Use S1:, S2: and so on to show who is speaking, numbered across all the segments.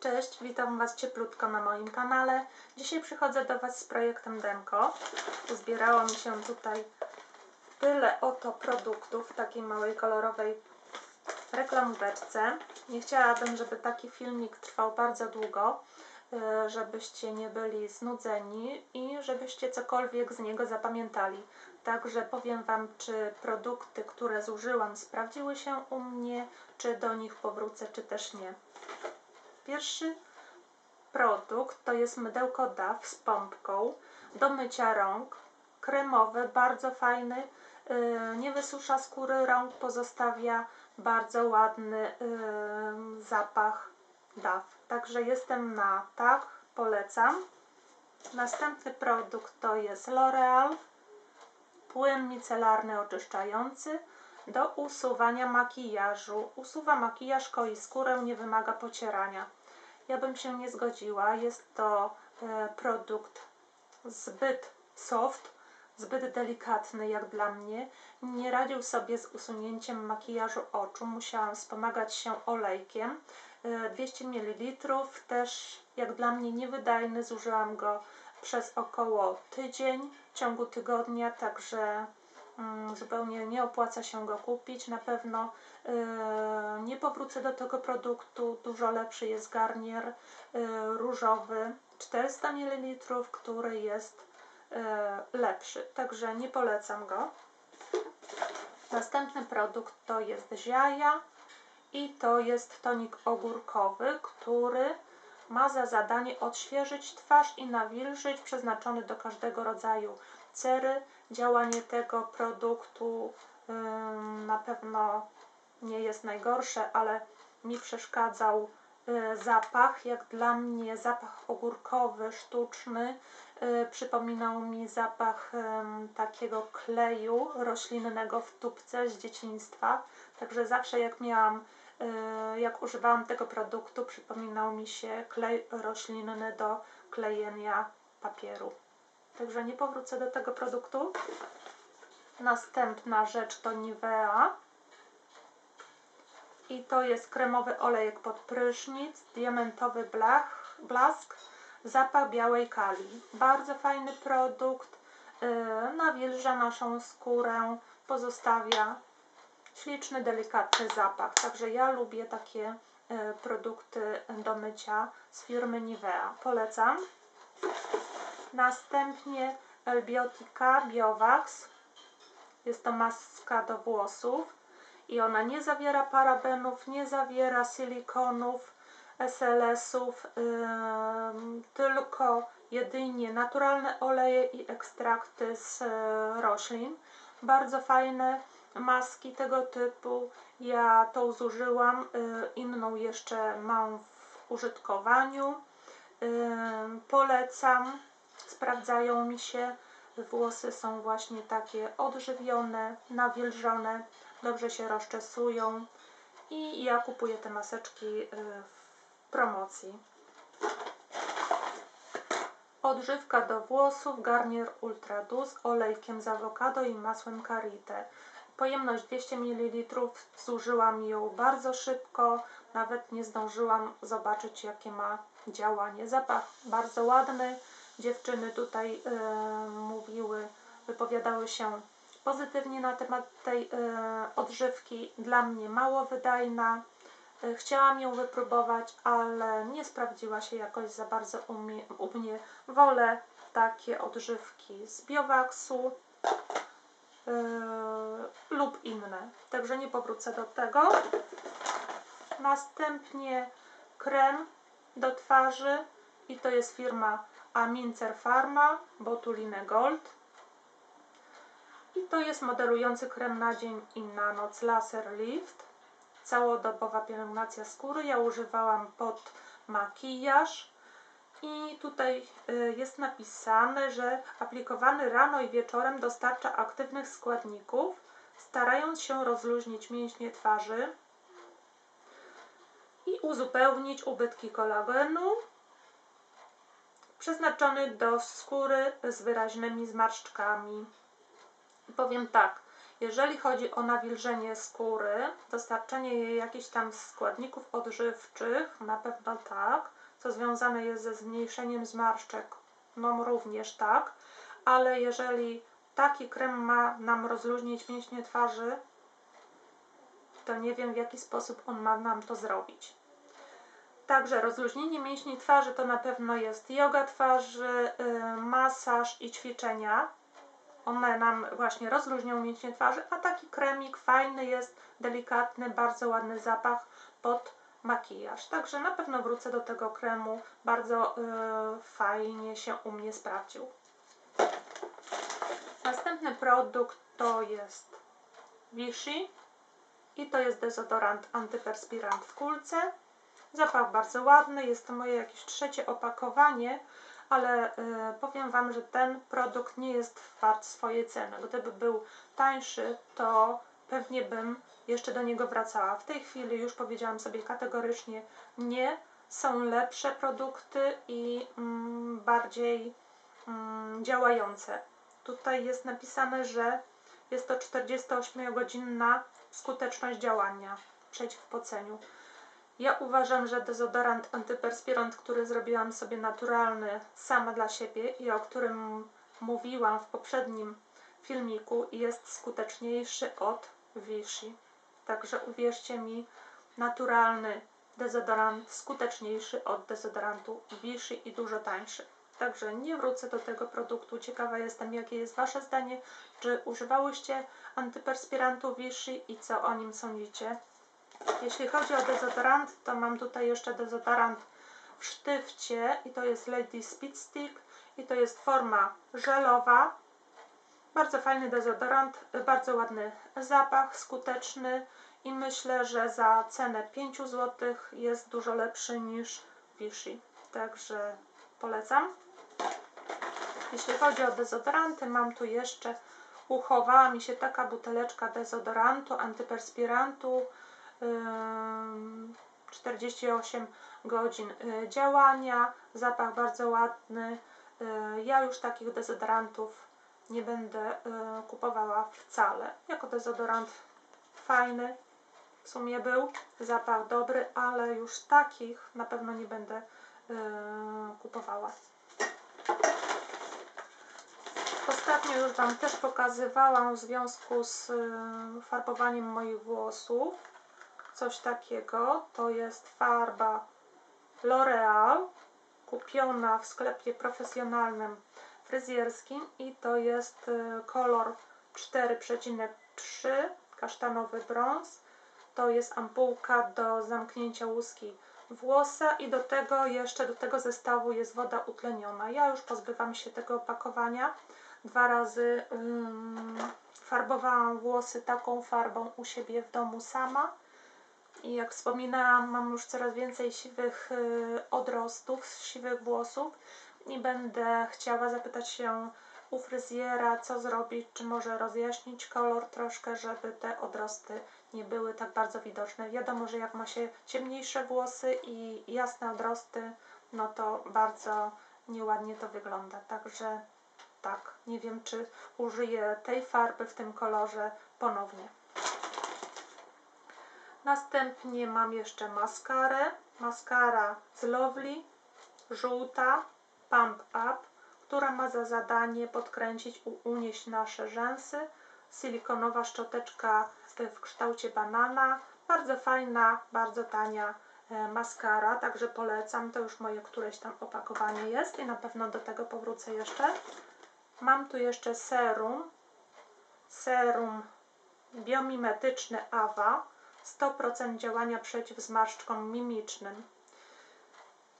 S1: Cześć, witam Was cieplutko na moim kanale. Dzisiaj przychodzę do Was z projektem Demko. Zbierało mi się tutaj tyle oto produktów w takiej małej kolorowej reklamóweczce. Nie chciałabym, żeby taki filmik trwał bardzo długo, y, żebyście nie byli znudzeni i żebyście cokolwiek z niego zapamiętali. Także powiem Wam, czy produkty, które zużyłam, sprawdziły się u mnie, czy do nich powrócę, czy też nie. Pierwszy produkt to jest mydełko DAF z pompką do mycia rąk. Kremowy, bardzo fajny. Yy, nie wysusza skóry rąk, pozostawia bardzo ładny yy, zapach DAF. Także jestem na tak, polecam. Następny produkt to jest L'Oreal płyn micelarny oczyszczający do usuwania makijażu. Usuwa makijaż, koi skórę, nie wymaga pocierania. Ja bym się nie zgodziła. Jest to e, produkt zbyt soft, zbyt delikatny jak dla mnie. Nie radził sobie z usunięciem makijażu oczu. Musiałam wspomagać się olejkiem. E, 200 ml też jak dla mnie niewydajny. Zużyłam go przez około tydzień w ciągu tygodnia, także zupełnie nie opłaca się go kupić. Na pewno yy, nie powrócę do tego produktu. Dużo lepszy jest garnier yy, różowy 400 ml, który jest yy, lepszy, także nie polecam go. Następny produkt to jest Ziaja i to jest tonik ogórkowy, który ma za zadanie odświeżyć twarz i nawilżyć, przeznaczony do każdego rodzaju cery. Działanie tego produktu na pewno nie jest najgorsze, ale mi przeszkadzał y, zapach. Jak dla mnie zapach ogórkowy, sztuczny, y, przypominał mi zapach takiego kleju roślinnego w tubce z dzieciństwa. Także zawsze jak miałam Y, jak używałam tego produktu, przypominał mi się klej roślinny do klejenia papieru. Także nie powrócę do tego produktu. Następna rzecz to Nivea. I to jest kremowy olejek pod prysznic, diamentowy blach, blask, zapach białej kali. Bardzo fajny produkt, yy, nawilża naszą skórę, pozostawia śliczny, delikatny zapach. Także ja lubię takie e, produkty do mycia z firmy Nivea. Polecam. Następnie Elbiotica Biowax. Jest to maska do włosów i ona nie zawiera parabenów, nie zawiera silikonów, SLS-ów, yy, tylko jedynie naturalne oleje i ekstrakty z yy, roślin. Bardzo fajne maski tego typu. Ja tą zużyłam, y, inną jeszcze mam w użytkowaniu. Polecam, sprawdzają mi się. Włosy są właśnie takie odżywione, nawilżone, dobrze się rozczesują i ja kupuję te maseczki y, w promocji. Odżywka do włosów, garnier Ultra Dus, olejkiem z awokado i masłem karité. Pojemność 200 ml, zużyłam ją bardzo szybko, nawet nie zdążyłam zobaczyć jakie ma działanie. Zapach bardzo ładny, dziewczyny tutaj yy, mówiły, wypowiadały się pozytywnie na temat tej yy, odżywki. Dla mnie mało wydajna. Yy, chciałam ją wypróbować, ale nie sprawdziła się jakoś za bardzo u mnie. U mnie. Wolę takie odżywki z biowaksu lub inne. Także nie powrócę do tego. Następnie krem do twarzy i to jest firma Amincer Pharma Botuline Gold. I to jest modelujący krem na dzień i na noc Laser Lift. Całodobowa pielęgnacja skóry. Ja używałam pod makijaż i tutaj y, jest napisane, że aplikowany rano i wieczorem dostarcza aktywnych składników, starając się rozluźnić mięśnie twarzy i uzupełnić ubytki kolagenu, przeznaczony do skóry z wyraźnymi zmarszczkami. Powiem tak, Jeżeli chodzi o nawilżenie skóry, dostarczenie jej jakichś tam składników odżywczych, na pewno tak, co związane jest ze zmniejszeniem zmarszczek, no również tak, ale jeżeli taki krem ma nam rozluźnić mięśnie twarzy, to nie wiem w jaki sposób on ma nam to zrobić. Także rozluźnienie mięśni twarzy to na pewno jest yoga twarzy, yy, masaż i ćwiczenia. One nam właśnie rozluźnią mięśnie twarzy, a taki kremik fajny jest, delikatny, bardzo ładny zapach pod makijaż. Także na pewno wrócę do tego kremu. Bardzo yy, fajnie się u mnie sprawdził. Następny produkt to jest Vichy i to jest dezodorant antyperspirant w kulce. Zapach bardzo ładny, jest to moje jakieś trzecie opakowanie, ale y, powiem Wam, że ten produkt nie jest wart swojej ceny. Gdyby był tańszy, to pewnie bym jeszcze do niego wracała. W tej chwili już powiedziałam sobie kategorycznie nie. Są lepsze produkty i mm, bardziej mm, działające. Tutaj jest napisane, że jest to 48-godzinna skuteczność działania przeciw poceniu. Ja uważam, że dezodorant antyperspirant, który zrobiłam sobie naturalny sama dla siebie i o którym mówiłam w poprzednim filmiku, jest skuteczniejszy od Vichy. Także uwierzcie mi, naturalny dezodorant skuteczniejszy od dezodorantu Vichy i dużo tańszy. Także nie wrócę do tego produktu. Ciekawa jestem, jakie jest Wasze zdanie. Czy używałyście antyperspirantu Vichy i co o nim sądzicie? Jeśli chodzi o dezodorant, to mam tutaj jeszcze dezodorant w sztywcie i to jest Lady Speed Stick i to jest forma żelowa. Bardzo fajny dezodorant, bardzo ładny zapach, skuteczny i myślę, że za cenę 5 zł jest dużo lepszy niż Vichy. Także polecam. Jeśli chodzi o dezodoranty, mam tu jeszcze, uchowała mi się taka buteleczka dezodorantu, antyperspirantu, 48 godzin y, działania, zapach bardzo ładny. Y, ja już takich dezodorantów nie będę y, kupowała wcale. Jako dezodorant fajny w sumie był, zapach dobry, ale już takich na pewno nie będę kupowała. Ostatnio już Wam też pokazywałam w związku z farbowaniem moich włosów coś takiego. To jest farba L'Oreal kupiona w sklepie profesjonalnym fryzjerskim i to jest y, kolor 4,3 kasztanowy brąz. To jest ampułka do zamknięcia łuski włosa i do tego jeszcze do tego zestawu jest woda utleniona. Ja już pozbywam się tego opakowania. Dwa razy um, farbowałam włosy taką farbą u siebie w domu sama i jak wspominałam, mam już coraz więcej siwych y, odrostów, siwych włosów i będę chciała zapytać się u fryzjera, co zrobić, czy może rozjaśnić kolor troszkę, żeby te odrosty nie były tak bardzo widoczne. Wiadomo, że jak ma się ciemniejsze włosy i jasne odrosty, no to bardzo nieładnie to wygląda. Także tak, nie wiem, czy użyję tej farby w tym kolorze ponownie. Następnie mam jeszcze maskarę. Maskara z Lovely, żółta, Pump Up, która ma za zadanie podkręcić, unieść nasze rzęsy. Silikonowa szczoteczka w kształcie banana. Bardzo fajna, bardzo tania e, maskara, także polecam. To już moje któreś tam opakowanie jest i na pewno do tego powrócę jeszcze. Mam tu jeszcze serum. Serum biomimetyczny AWA 100% działania przeciw zmarszczkom mimicznym.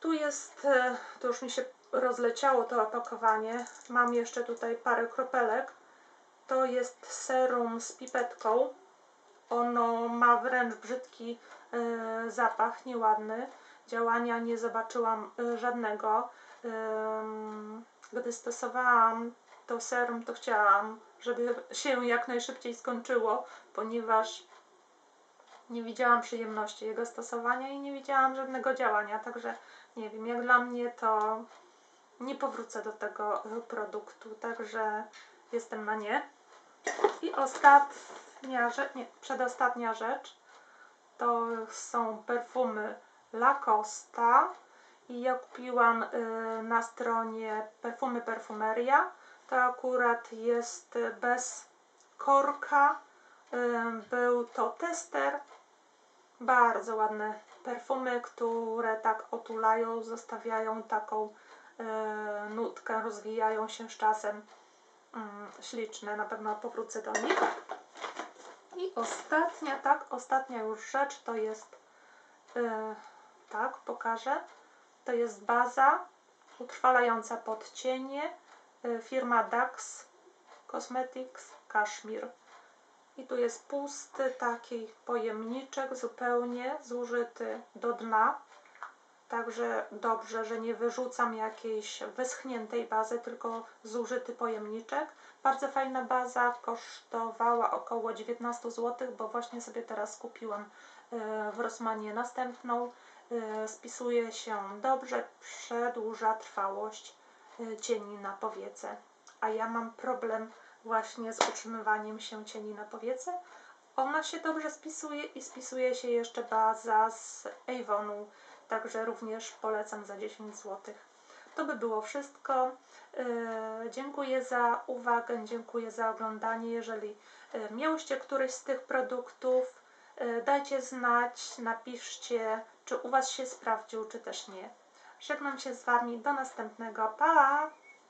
S1: Tu jest, e, to już mi się rozleciało to opakowanie. Mam jeszcze tutaj parę kropelek. To jest serum z pipetką. Ono ma wręcz brzydki y, zapach, nieładny. Działania nie zobaczyłam y, żadnego. Gdy stosowałam to serum, to chciałam, żeby się jak najszybciej skończyło, ponieważ nie widziałam przyjemności jego stosowania i nie widziałam żadnego działania, także nie wiem, jak dla mnie to nie powrócę do tego produktu, także jestem na nie. I ostatnia rzecz, nie, przedostatnia rzecz to są perfumy Lacosta i ja kupiłam y, na stronie Perfumy Perfumeria. To akurat jest bez korka. Y, był to tester. Bardzo ładne perfumy, które tak otulają, zostawiają taką y, nutkę, rozwijają się z czasem. Mm, śliczne, na pewno powrócę do nich. I ostatnia, tak, ostatnia już rzecz to jest, yy, tak, pokażę. To jest baza utrwalająca podcienie, yy, firma Dax Cosmetics Kashmir. I tu jest pusty taki pojemniczek, zupełnie zużyty do dna. Także dobrze, że nie wyrzucam jakiejś wyschniętej bazy, tylko zużyty pojemniczek. Bardzo fajna baza, kosztowała około 19 zł, bo właśnie sobie teraz kupiłam e, w Rossmanie następną. E, spisuje się dobrze, przedłuża trwałość e, cieni na powiece. A ja mam problem właśnie z utrzymywaniem się cieni na powiece. Ona się dobrze spisuje i spisuje się jeszcze baza z Avonu także również polecam za 10 zł. To by było wszystko. Yy, dziękuję za uwagę, dziękuję za oglądanie. Jeżeli yy, miałyście któryś z tych produktów, yy, dajcie znać, napiszcie, czy u Was się sprawdził, czy też nie. Żegnam się z Wami. Do następnego. Pa!